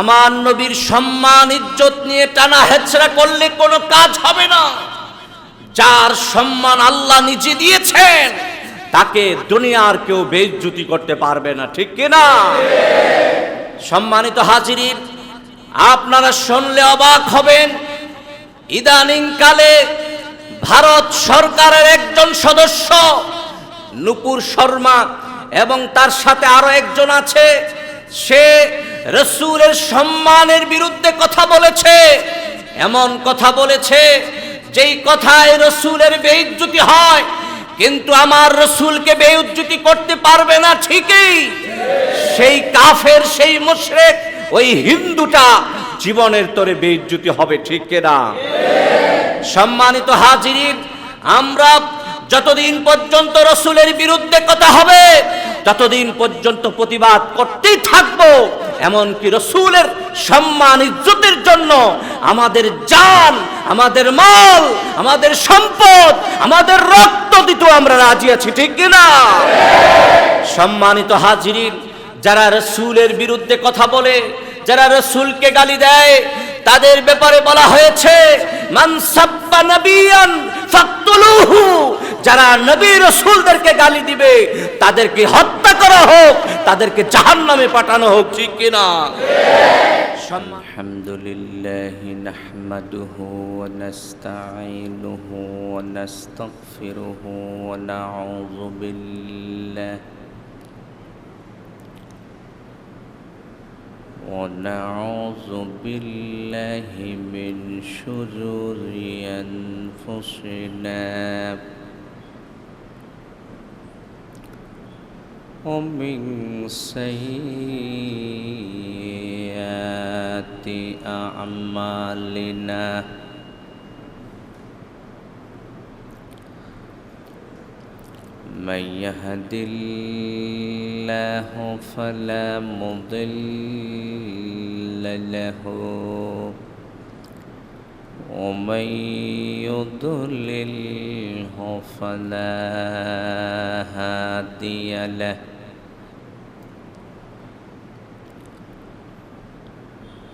আমার নবীর সম্মান, ইজ্জত নিয়ে টানা হেচড়া করলে কোনো কাজ হবে না। যার সম্মান আল্লাহ নিজে দিয়েছেন, তাকে দুনিয়ার কেউ বেইজ্জতি করতে পারবে না, ঠিক কিনা সম্মানিত হাজিরিন, আপনারা শুনলে অবাক হবেন, ইদানিং কালে ভারত সরকারের একজন সদস্য, নুপুর শর্মা এবং তার সাথে আরও একজন আছে সে রসুলের সম্মানের বিরুদ্ধে কথা বলেছে, এমন কথা বলেছে, যেই কথায় রসুলের বেইজ্জতি হয়, কিন্তু আমার রসুলকে বেউজ্জতি করতে পারবে না ঠিকই। সেই কাফের, সেই মুশরেক, ওই হিন্দুটা জীবনের তরে বেইজ্জতি হবে ঠিক কিনা? সম্মানিত হাজিরিন, আমরা যতদিন পর্যন্ত রসুলের বিরুদ্ধে কথা হবে ততদিন পর্যন্ত প্রতিবাদ করতেই থাকব, এমনকি রসুলের সম্মান ইজ্জতের জন্য আমাদের জান, আমাদের মাল, আমাদের সম্পদ, আমাদের রক্ত দিতেও আমরা রাজি আছি, ঠিক কিনা সম্মানিত হাজিরিন, যারা রসুলের বিরুদ্ধে কথা বলে, যারা রসুলকে গালি দেয় তাদের ব্যাপারে বলা হয়েছে মান সাব্বা নবিয়ান ফাকতুলুহু যারা নবী রসুলদেরকে গালি দিবে তাদেরকে হত্যা করা হোক তাদেরকে জাহান্নামে পাঠানো হোক ঠিক কিনা الحمد لله نحمده ونستعينه ونستغفره ونعوذ بالله ونعوذ بالله من شرور أنفسنا. ومن سيئات أعمالنا. من يهد الله فلا مضل له ومن يضلله فلا هادي له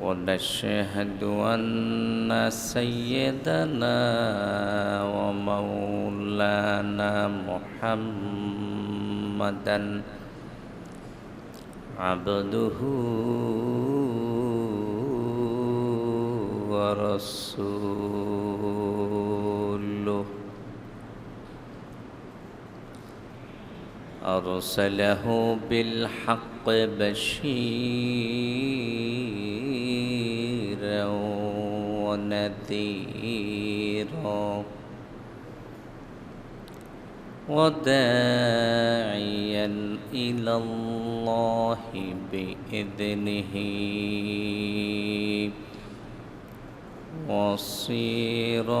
ونشهد أن سيدنا ومولانا محمدا عبده ورسوله. أرسله بالحق بشيرا ونذيرا وداعيا إلى الله بإذنه. وسراجا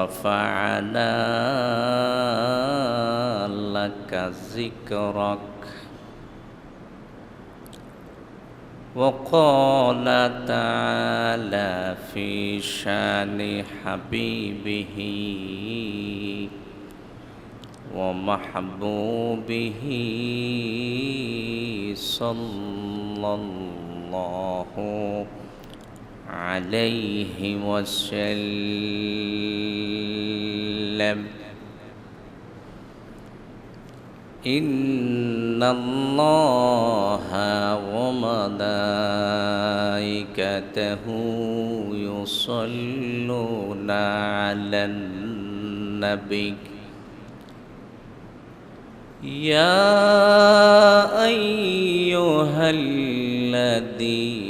ورفعنا لك ذكرك. وقال تعالى في شأن حبيبه ومحبوبه صلى الله عليه وسلم وسلم. إن الله وملائكته يصلون على النبي. يا أيها الذين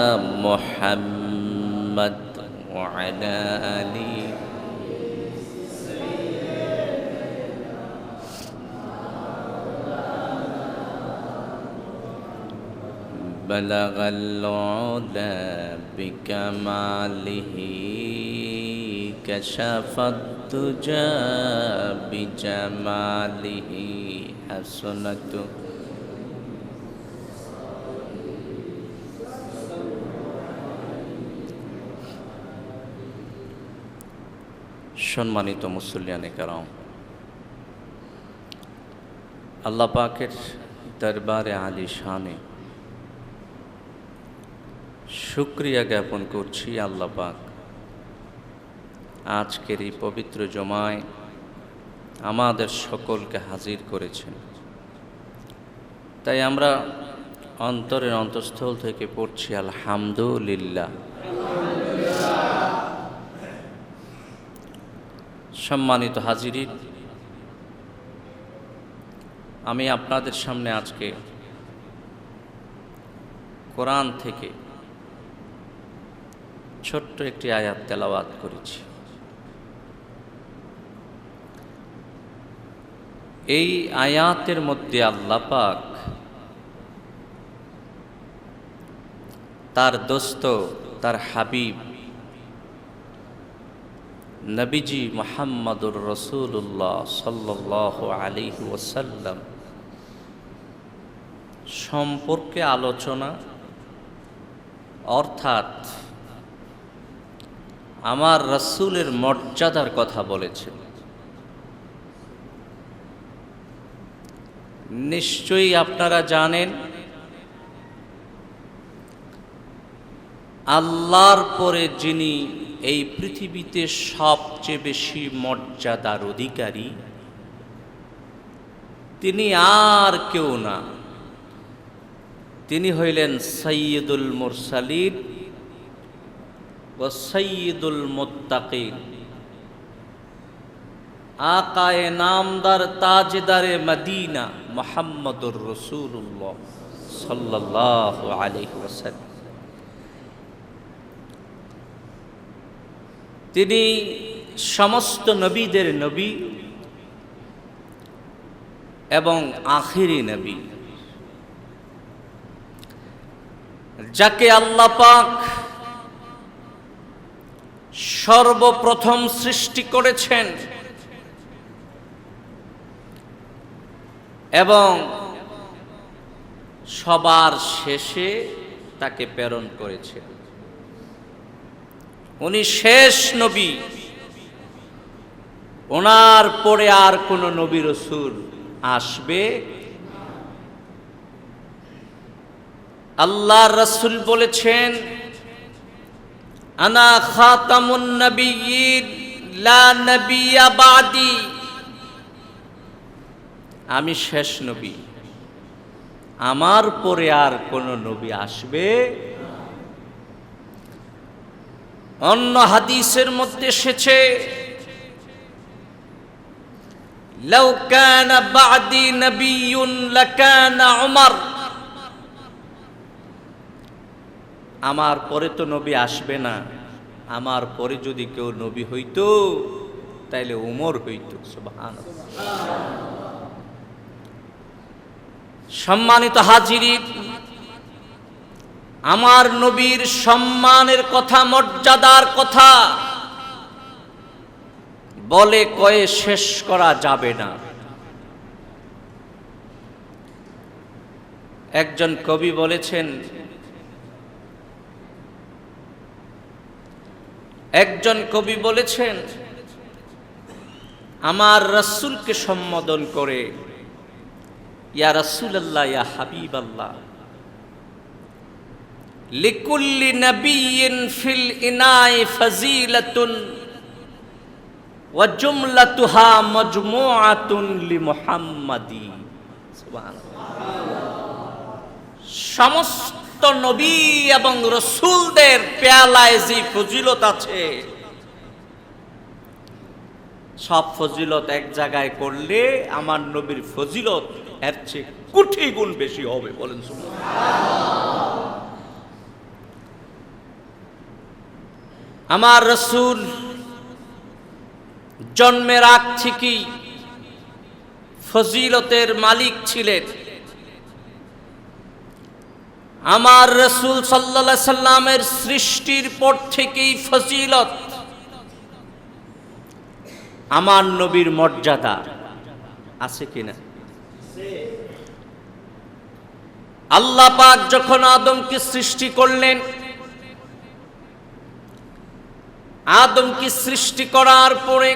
بلغ العلا بكماله كشف الدجى بجماله حسنت সম্মানিত মুসল্লিয়ানে কারাম আল্লাহ পাকের দরবারে আলী শানে শুক্রিয়া জ্ঞাপন করছি আল্লাহ পাক। আজকের এই পবিত্র জমায় আমাদের সকলকে হাজির করেছেন। তাই আমরা অন্তরের অন্তঃস্থল থেকে পড়ছি, আলহামদুলিল্লাহ। সম্মানিত হাজিরি আমি আপনাদের সামনে আজকে কোরআন থেকে ছোট্ট একটি আয়াত তেলাওয়াত করেছি। এই আয়াতের মধ্যে আল্লাহ পাক তার দোস্ত, তার হাবিব, নবীজি মোহাম্মদুর রসুল্লাহ সাল্লাহ আলী ওসাল্লাম সম্পর্কে আলোচনা, অর্থাৎ আমার রসুলের মর্যাদার কথা বলেছেন নিশ্চয়ই আপনারা জানেন, আল্লাহর পরে যিনি এই পৃথিবীতে সবচেয়ে বেশি মর্যাদার অধিকারী, তিনি আর কেউ না। তিনি হইলেন সৈয়দুল মুরসালিন। ও সৈয়দুল মোত্তাকিন। আকায়ে নামদার তাজদারে মদিনা মোহাম্মদুর রসুল্লাহ সাল্লাহ আলহি ওসাল্লাম তিনি সমস্ত নবীদের নবী এবং আখিরি নবী। যাকে আল্লাহ পাক সর্বপ্রথম সৃষ্টি করেছেন এবং সবার শেষে তাকে প্রেরণ করেছেন। উনি শেষ নবী। ওনার পরে আর কোনো নবী রসুল আসবে? আল্লাহ রসুল বলেছেন আনা খাতামুন নবিয়্যিন লা নবিয়্যা বাদি আমি শেষ নবী আমার পরে আর কোনো নবী আসবে অন্য হাদিসের মধ্যে এসেছে لو كان بعدي نبي لكان عمر আমার পরে তো নবী আসবে না। আমার পরে যদি কেউ নবী হইতো, তাইলে উমর হইতো সুবহান সম্মানিত হাজিরি, আমার নবীর সম্মানের কথা, মর্যাদার কথা বলে কয়ে শেষ করা যাবে না। একজন কবি বলেছেন একজন কবি বলেছেন, আমার রসুলকে সম্বোধন করে, ইয়া রসুল আল্লাহ ইয়া হাবিব আল্লাহ লিকুল্লি নবীন ফিল ইনাই ফজিলাতুন ওয়া জুমলাতুহা মজমুআতুন লিমুহাম্মাদি। সুবহানাল্লাহ। সমস্ত নবী এবং রসুলদের পেয়ালায় যে ফজিলত আছে, সব ফজিলত এক জায়গায় করলে আমার নবীর ফজিলত এর চেয়ে কোটি গুণ বেশি হবে, বলেন আমার রসুল জন্মের আগ থেকেই ফজিলতের মালিক ছিলেন। আমার রসুল সাল্লা সাল্লামের সৃষ্টির পর থেকেই ফজিলত। আমার নবীর মর্যাদা আছে কিনা? আল্লাহ পাক যখন আদমকে সৃষ্টি করলেন, আদমকে সৃষ্টি করার পরে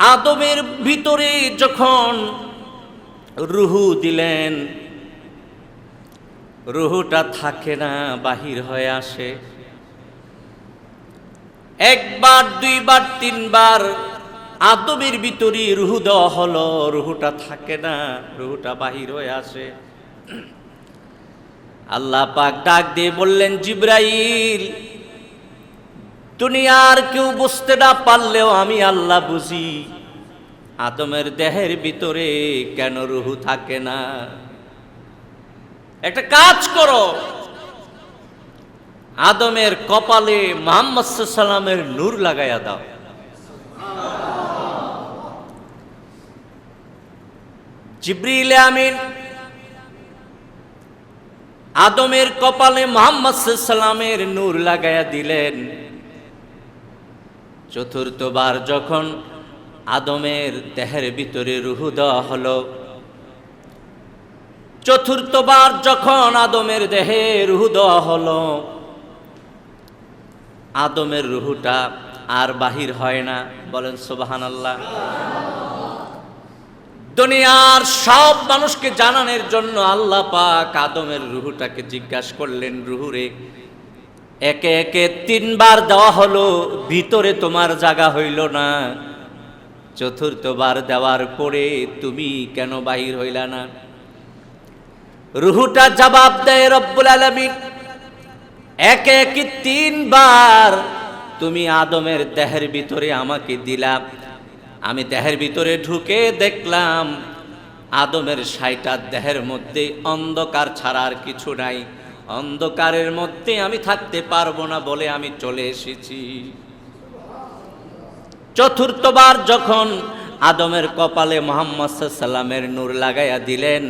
আদমের ভিতরে যখন রুহু দিলেন রুহুটা থাকে না, বাহির হয়ে আসে। একবার, দুইবার, তিনবার আদমের ভিতরে রুহু দেওয়া হলো, রুহুটা থাকে না, রুহুটা বাহির হয়ে আসে। আল্লাহ পাক ডাক দিয়ে বললেন, জিব্রাইল, দুনিয়ার কেউ বুঝতে না পারলেও আমি আল্লাহ বুঝি। আদমের দেহের ভিতরে কেন রুহু থাকে না? একটা কাজ করো। আদমের কপালে মোহাম্মদ সাল্লামের নূর লাগাইয়া দাও। জিব্রিল আমিন। আদমের কপালে মোহাম্মদ সাল্লামের নূর লাগাইয়া দিলেন। চতুর্থবার যখন আদমের দেহের ভিতরে রুহু দেওয়া হলো চতুর্থবার যখন আদমের দেহে রুহু দেওয়া হলো, আদমের রুহুটা আর বাহির হয় না। বলেন সোবাহান আল্লাহ দুনিয়ার সব মানুষকে জানানোর জন্য আল্লাহ পাক আদমের রুহুটাকে জিজ্ঞাসা করলেন রুহুরে একে একে তিনবার দেওয়া হলো, ভিতরে তোমার জায়গা হইল না। চতুর্থবার দেওয়ার পরে তুমি কেন বাহির হইলা না? রুহুটা জবাব দেয় রব্বুল আলমিন। একে একে তিনবার তুমি আদমের দেহের ভিতরে আমাকে দিলাম আমি দেহের ভিতরে ঢুকে দেখলাম আদমের সাইটা দেহের মধ্যে অন্ধকার ছাড়া আর কিছু নাই। অন্ধকারের মধ্যে আমি থাকতে পারব না বলে আমি চলে এসেছি। চতুর্থবার যখন আদমের কপালে মোহাম্মদ সাল্লামের নূর লাগাইয়া দিলেন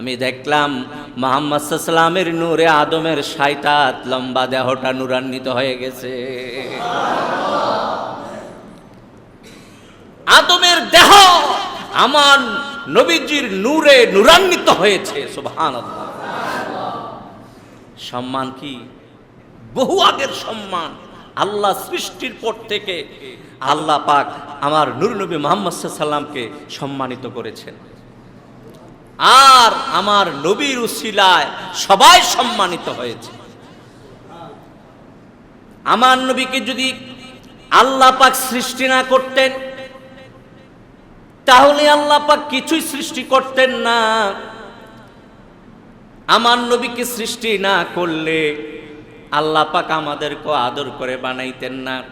আমি দেখলাম মোহাম্মদ সাল্লামের নূরে আদমের সাইটাত লম্বা দেহটা নূরান্বিত হয়ে গেছে। আদমের দেহ আমার নবীজির নূরে নূরান্বিত হয়েছে সুবহান সম্মান কি? বহু আগের সম্মান। আল্লাহ সৃষ্টির পর থেকে আল্লাহ পাক আমার নূর নবী মোহাম্মদ সাল্লামকে সম্মানিত করেছেন। আর আমার নবীর উসিলায় সবাই সম্মানিত হয়েছে। আমার নবীকে যদি আল্লাহ পাক সৃষ্টি না করতেন, তাহলে আল্লাহ পাক কিছুই সৃষ্টি করতেন না। আমার নবীকে সৃষ্টি না করলে আল্লাহ পাক আমাদেরকে আদর করে বানাইতেন না।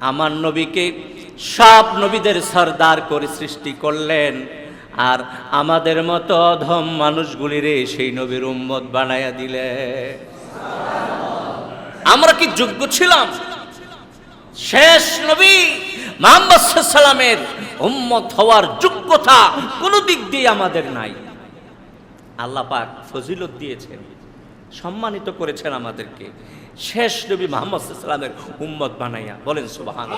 আমার নবীকে সব নবীদের সর্দার করে সৃষ্টি করলেন। আর আমাদের মতো অধম মানুষগুলিরে সেই নবীর উম্মত বানাইয়া দিলে। আমরা কি যোগ্য ছিলাম? শেষ নবী মোহাম্মদ সাল্লামের উম্মত হওয়ার যোগ্যতা কোনো দিক দিয়ে আমাদের নাই। আল্লাহ পাক ফজিলত দিয়েছেন, সম্মানিত করেছেন আমাদেরকে। শেষ নবী মোহাম্মদ সাল্লামের উম্মত বানাইয়া বলেন সুবাহান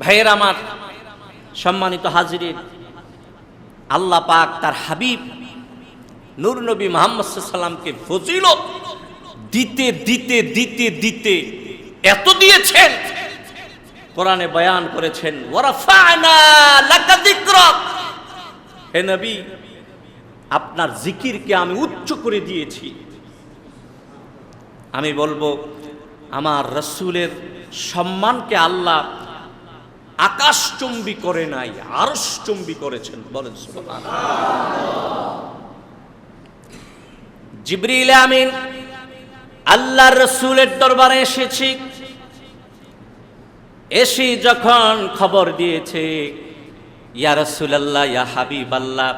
ভাইয়ের আমার সম্মানিত হাজিরিন, আল্লাহ পাক তার হাবিব নূর নবী মোহাম্মদ সাল্লামকে ফজিলত দিতে দিতে দিতে দিতে এত দিয়েছেন। কোরআনে বয়ান করেছেন হে নবী, আপনার জিকিরকে আমি উচ্চ করে দিয়েছি। আমি বলব, আমার রসুলের সম্মানকে আল্লাহ আকাশচুম্বী করে নাই, আরশচুম্বী করেছেন। বলেন। জিবরিল আমিন, আল্লাহর রসুলের দরবারে এসেছি। এসে যখন খবর দিয়েছে, ইয়া রসুল আল্লাহ ইয়া হাবিব আল্লাহ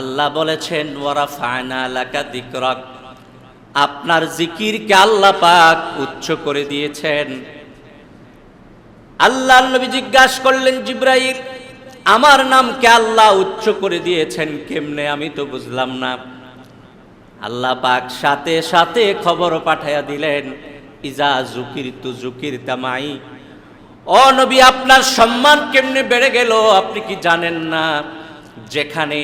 আল্লাহ বলেছেন ওয়ারা ফায়না লাকা দিকরক আপনার জিকিরকে আল্লাহ পাক উচ্চ করে দিয়েছেন। আল্লাহ নবী জিজ্ঞাসা করলেন, জিব্রাইল, আমার নামকে আল্লাহ উচ্চ করে দিয়েছেন? কেমনে? আমি তো বুঝলাম না। আল্লাহ পাক সাথে সাথে খবর পাঠাইয়া দিলেন, ইজা জুকির তু জুকির তামাই ও নবী, আপনার সম্মান কেমনে বেড়ে গেল? আপনি কি জানেন না? যেখানে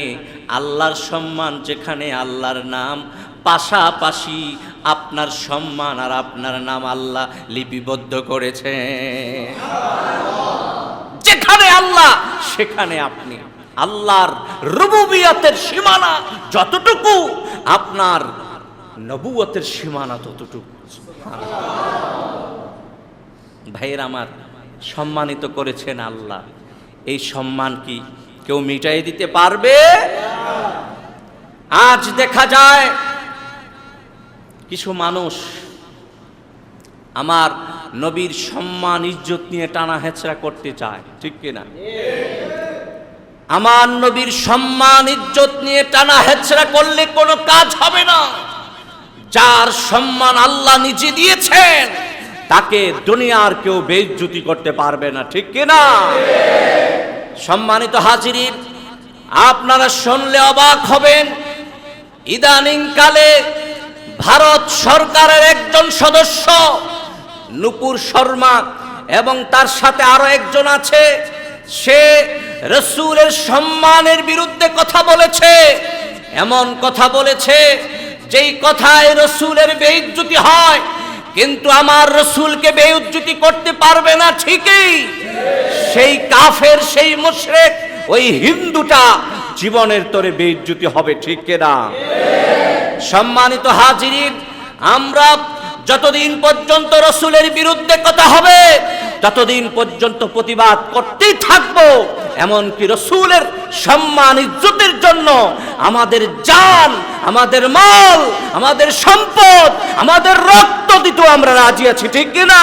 আল্লাহর সম্মান, যেখানে আল্লাহর নাম পাশাপাশি আপনার সম্মান আর আপনার নাম আল্লাহ লিপিবদ্ধ করেছে। যেখানে আল্লাহ, সেখানে আপনি। আল্লাহর রুবুবিয়াতের সীমানা যতটুকু, আপনার নবুয়তের সীমানা ততটুকু। ভাইয়ের আমার, সম্মানিত করেছেন আল্লাহ। এই সম্মান কি কেউ মিটাই দিতে পারবে? আজ দেখা যায় কিছু মানুষ আমার নবীর সম্মান, ইজ্জত নিয়ে টানা হেচড়া করতে চায়, ঠিক কিনা আমার নবীর সম্মান, ইজ্জত নিয়ে টানা হেচড়া করলে কোনো কাজ হবে না। যার সম্মান আল্লাহ নিজে দিয়েছেন, তাকে দুনিয়ার কেউ বেইজ্জতি করতে পারবে না, ঠিক কিনা সম্মানিত হাজিরিন, আপনারা শুনলে অবাক হবেন। ইদানিং কালে ভারত সরকারের একজন সদস্য, নুপুর শর্মা, এবং তার সাথে আরও একজন আছে, সে রসুলের সম্মানের বিরুদ্ধে কথা বলেছে, এমন কথা বলেছে, যেই কথায় রসুলের বেইজ্জতি হয়, কিন্তু আমার রসুলকে বেউজ্জুতি করতে পারবে না ঠিকই। সেই কাফের, সেই মুশরেক, ওই হিন্দুটা জীবনের তরে বেইজ্জুতি হবে ঠিক কিনা? সম্মানিত হাজিরিন, আমরা যতদিন পর্যন্ত রসুলের বিরুদ্ধে কথা হবে, ততদিন পর্যন্ত প্রতিবাদ করতেই থাকব। এমনকি রসুলের সম্মান ইজ্জতের জন্য আমাদের জান, আমাদের মাল, আমাদের সম্পদ, আমাদের রক্ত দিতেও আমরা রাজি আছি, ঠিক কিনা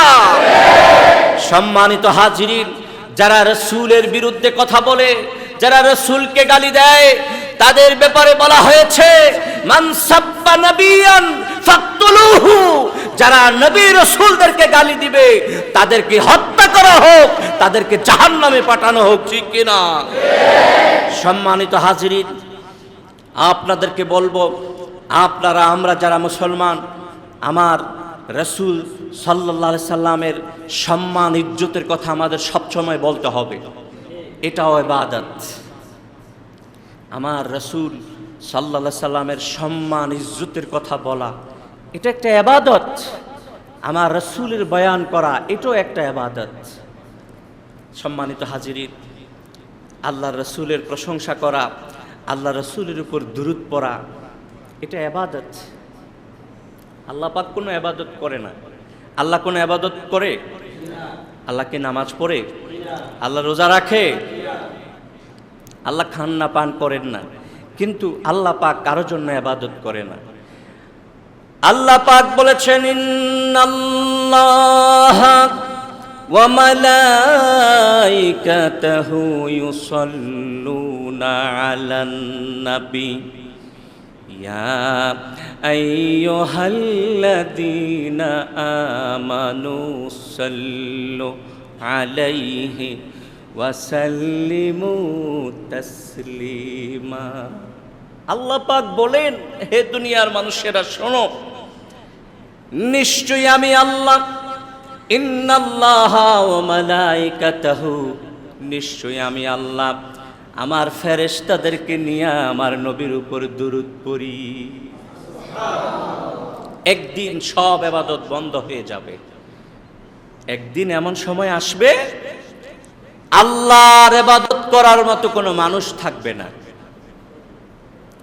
সম্মানিত হাজিরিন, যারা রসুলের বিরুদ্ধে কথা বলে, যারা রসুলকে গালি দেয় তাদের ব্যাপারে বলা হয়েছে যারা নবী রসুলদেরকে গালি দিবে, তাদেরকে হত্যা করা হোক, তাদেরকে জাহান্নামে পাঠানো হোক, ঠিক কিনা? সম্মানিত হাজিরিন, আপনাদেরকে বলব, আপনারা, আমরা যারা মুসলমান, আমার রসুল সাল্লাহ সাল্লামের সম্মান, ইজ্জতের কথা আমাদের সবসময় বলতে হবে। এটাও এবাদত আমার রসুল সাল্লা সাল্লামের সম্মান, ইজ্জতের কথা বলা। এটা একটা এবাদত আমার রসুলের বয়ান করা, এটাও একটা এবাদত সম্মানিত হাজিরিন আল্লাহ রসুলের প্রশংসা করা আল্লাহ রসুলের উপর দুরুদ পড়া, এটা এবাদত আল্লাহ পাক কোনো এবাদত করে না। আল্লাহ কোনো এবাদত করে? আল্লাহকে নামাজ পড়ে? আল্লাহ রোজা রাখে? আল্লাহ খান না পান করেন না কিন্তু আল্লাহ পাক কারোর জন্য এবাদত করে না আল্লাহ পাক বলেছেন ইন্নাল্লাহ ওয়া মালাইকাতাহু ইউসাল্লুনা আলান নবী يا أيها الذين آمنوا صلوا عليه ওয়াসাল্লিমু তাসলিমা। আল্লাহ পাক বলেন, হে দুনিয়ার মানুষেরা, শোনো, নিশ্চয়ই আমি আল্লাহ। ইন্নাল্লাহ ওয়া মালাইকাতাহু। নিশ্চয়ই আমি আল্লাহ। আমার ফেরেশতাদেরকে নিয়ে আমার নবীর উপর দুরুত পড়ি। একদিন সব আবাদত বন্ধ হয়ে যাবে। একদিন এমন সময় আসবে আল্লাহর এবাদত করার মতো কোনো মানুষ থাকবে না।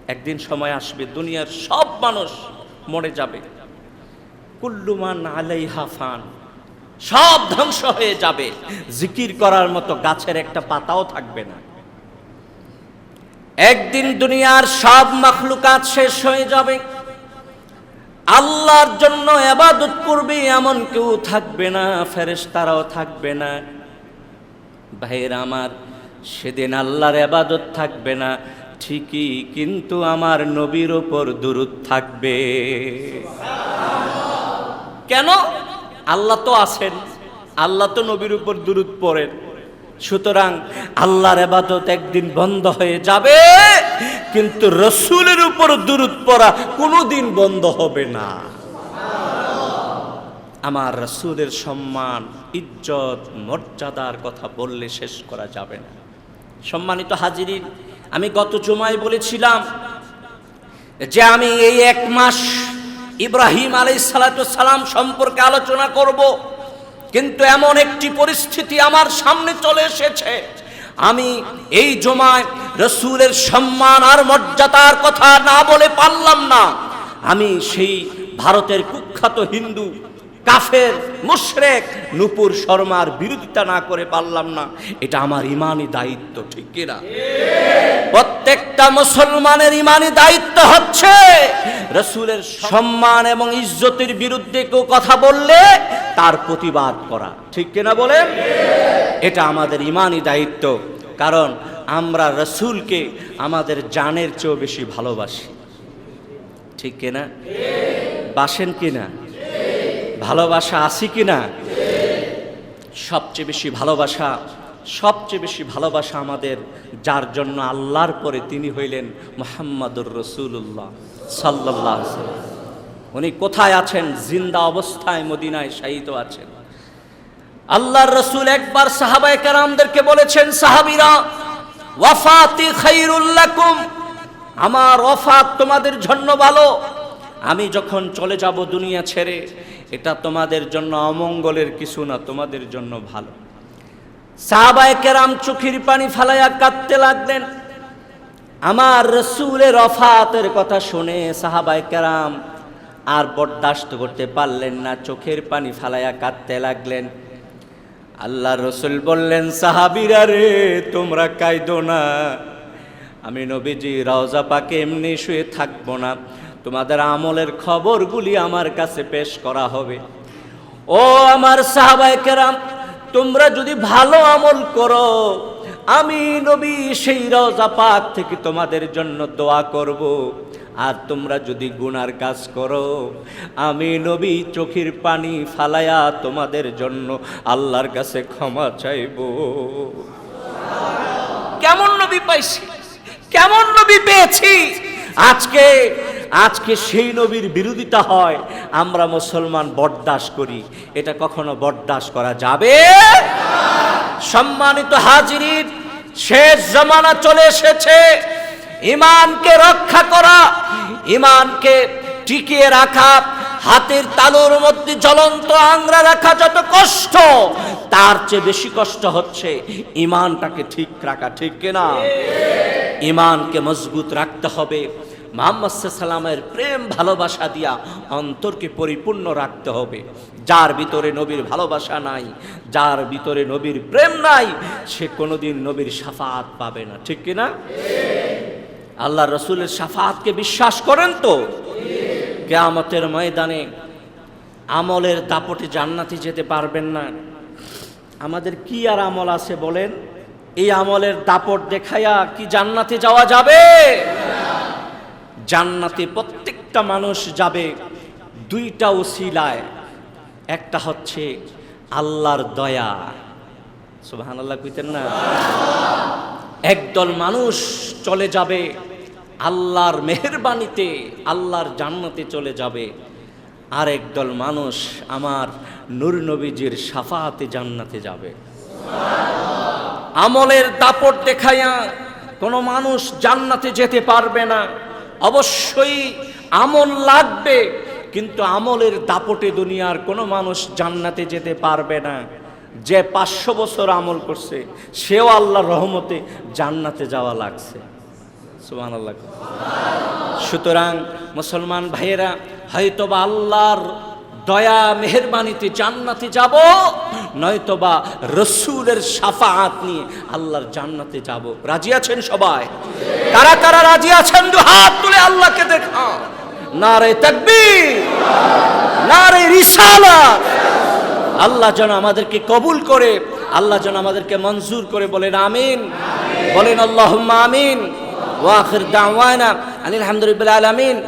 একদিন সময় আসবে, দুনিয়ার সব মানুষ মরে যাবে। কুল্লুমান আলাইহা ফান, সব ধ্বংস হয়ে যাবে। জিকির করার মতো গাছের একটা পাতাও থাকবে না। একদিন দুনিয়ার সব মাখলুকাত শেষ হয়ে যাবে। আল্লাহর জন্য এবাদত করবে এমন কেউ থাকবে না, ফেরেশতারাও থাকবে না। ভাইয়ের আমার, সেদিন আল্লাহর এবাদত থাকবে না, ঠিকই কিন্তু আমার নবীর ওপর দুরুদ থাকবে। কেন? আল্লাহ তো আছেন, আল্লাহ তো নবীর উপর দুরুদ পড়েন। সুতরাং আল্লাহর এবাদত একদিন বন্ধ হয়ে যাবে, কিন্তু রসুলের উপর দুরুদ পড়া কোনোদিন বন্ধ হবে না। আমার রসুলের সম্মান, ইজ্জত, মর্যাদার কথা বললে শেষ করা যাবে না। সম্মানিত হাজিরিন, আমি গত জুমায় বলেছিলাম যে আমি এই এক মাস ইব্রাহিম আলাই সালাম সম্পর্কে আলোচনা করব, কিন্তু এমন একটি পরিস্থিতি আমার সামনে চলে এসেছে। আমি এই জমায় রসুলের সম্মান আর মর্যাদার কথা না বলে পারলাম না। আমি সেই ভারতের কুখ্যাত হিন্দু কাফের, মুশরেক। নুপুর শর্মার বিরোধিতা না করে পারলাম না। এটা আমার ইমানি দায়িত্ব, ঠিক কিনা? প্রত্যেকটা মুসলমানের ইমানি দায়িত্ব হচ্ছে রসুলের সম্মান এবং ইজ্জতের বিরুদ্ধে কেউ কথা বললে তার প্রতিবাদ করা। ঠিক কিনা বলেন? এটা আমাদের ইমানি দায়িত্ব। কারণ আমরা রসুলকে আমাদের জানের চেয়েও বেশি ভালোবাসি। ঠিক কিনা? বাসেন কিনা? ভালোবাসা আছি কিনা সবচেয়ে বেশি ভালোবাসা, সবচেয়ে বেশি ভালোবাসা আমাদের, যার জন্য আল্লাহর পরে তিনি হইলেন মোহাম্মদুর রসুল্লাহ সাল্লাহ উনি কোথায় আছেন? জিন্দা অবস্থায় মদিনায় শায়িত আছেন। আল্লাহর রসুল একবার সাহাবায় কারামদেরকে বলেছেন, সাহাবিরা, ওয়াফাতি খাইরুল্লাকুম আমার ওয়াফাত তোমাদের জন্য ভালো। আমি যখন চলে যাব দুনিয়া ছেড়ে এটা তোমাদের জন্য অমঙ্গলের কিছু না, তোমাদের জন্য ভালো। সাহাবায়ে কেরাম চোখের পানি ফালাইয়া কাঁদতে লাগলেন। আমার রসুলের অফাতের কথা শুনে সাহাবায়ে কেরাম আর বরদাস্ত করতে পারলেন না, চোখের পানি ফালাইয়া কাঁদতে লাগলেন। আল্লাহ রসুল বললেন, সাহাবিরা রে, তোমরা কাইদো না। আমি নবীজি রওজা পাকে এমনি শুয়ে থাকব না। তোমাদের আমলের খবরগুলি আমার কাছে পেশ করা হবে। ও আমার সাহাবায়ে কেরাম, তোমরা যদি ভালো আমল করো, আমি নবী সেই রওজা পাক থেকে তোমাদের জন্য দোয়া করব। আর তোমরা যদি গুনার কাজ করো, আমি নবী চোখের পানি ফালায়া তোমাদের জন্য আল্লাহর কাছে ক্ষমা চাইব। কেমন নবী পাইছি? কেমন নবী পেয়েছি? আজকে আজকে সেই নবীর বিরোধিতা হয়, আমরা মুসলমান বরদাস্ত করি। এটা কখনো বরদাস্ত করা যাবে? সম্মানিত হাজিরিন, শেষ জমানা চলে এসেছে। ইমানকে রক্ষা করা, ইমানকে টিকিয়ে রাখা, হাতের তালুর মধ্যে জ্বলন্ত আংরা রাখা যত কষ্ট, তার চেয়ে বেশি কষ্ট হচ্ছে ইমানটাকে ঠিক রাখা, ঠিক কিনা? ইমানকে মজবুত রাখতে হবে। মোহাম্মদ সাল্লামের প্রেম, ভালোবাসা দিয়া অন্তরকে পরিপূর্ণ রাখতে হবে। যার ভিতরে নবীর ভালোবাসা নাই, যার ভিতরে নবীর প্রেম নাই, সে কোনোদিন নবীর সাফাত পাবে না। ঠিক কিনা? আল্লাহ রসুলের সাফাতকে বিশ্বাস করেন তো? কেয়ামতের ময়দানে আমলের দাপটে জান্নাতে যেতে পারবেন না। আমাদের কি আর আমল আছে বলেন? এই আমলের দাপট দেখাইয়া কি জান্নাতে যাওয়া যাবে? জান্নাতে প্রত্যেকটা মানুষ যাবে দুইটা ওসিলায়। একটা হচ্ছে আল্লাহর দয়া। সুবাহান আল্লাহ কইতেন না? একদল মানুষ চলে যাবে আল্লাহর মেহরবানিতে, আল্লাহর জান্নাতে চলে যাবে। আর একদল মানুষ আমার নূর নবীজির সাফাতে জান্নাতে যাবে। আমলের দাপট দেখাইয়া কোনো মানুষ জান্নাতে যেতে পারবে না। অবশ্যই আমল লাগবে, কিন্তু আমলের দাপটে দুনিয়ার কোনো মানুষ জান্নাতে যেতে পারবে না। যে পাঁচশো বছর আমল করছে, সেও আল্লাহর রহমতে জান্নাতে যাওয়া লাগছে। আল্লাহ সুতরাং মুসলমান ভাইয়েরা, হয়তোবা আল্লাহর দয়া মেহরবানিতে জান্নাতে যাব, নয়তোবা রসুলের সাফাত নিয়ে আল্লাহর জান্নাতে যাব। রাজি আছেন সবাই? কারা কারা রাজি আছেন? দু হাত তুলে আল্লাহকে দেখা। নারে তাকবীর, নারে রিসালা আল্লাহ যেন আমাদেরকে কবুল করে, আল্লাহ যেন আমাদেরকে মঞ্জুর করে বলেন আমিন। বলেন আল্লাহ আমিন। ওয়াখির দাওয়ানা আলহামদুলিল্লাহ আলামিন।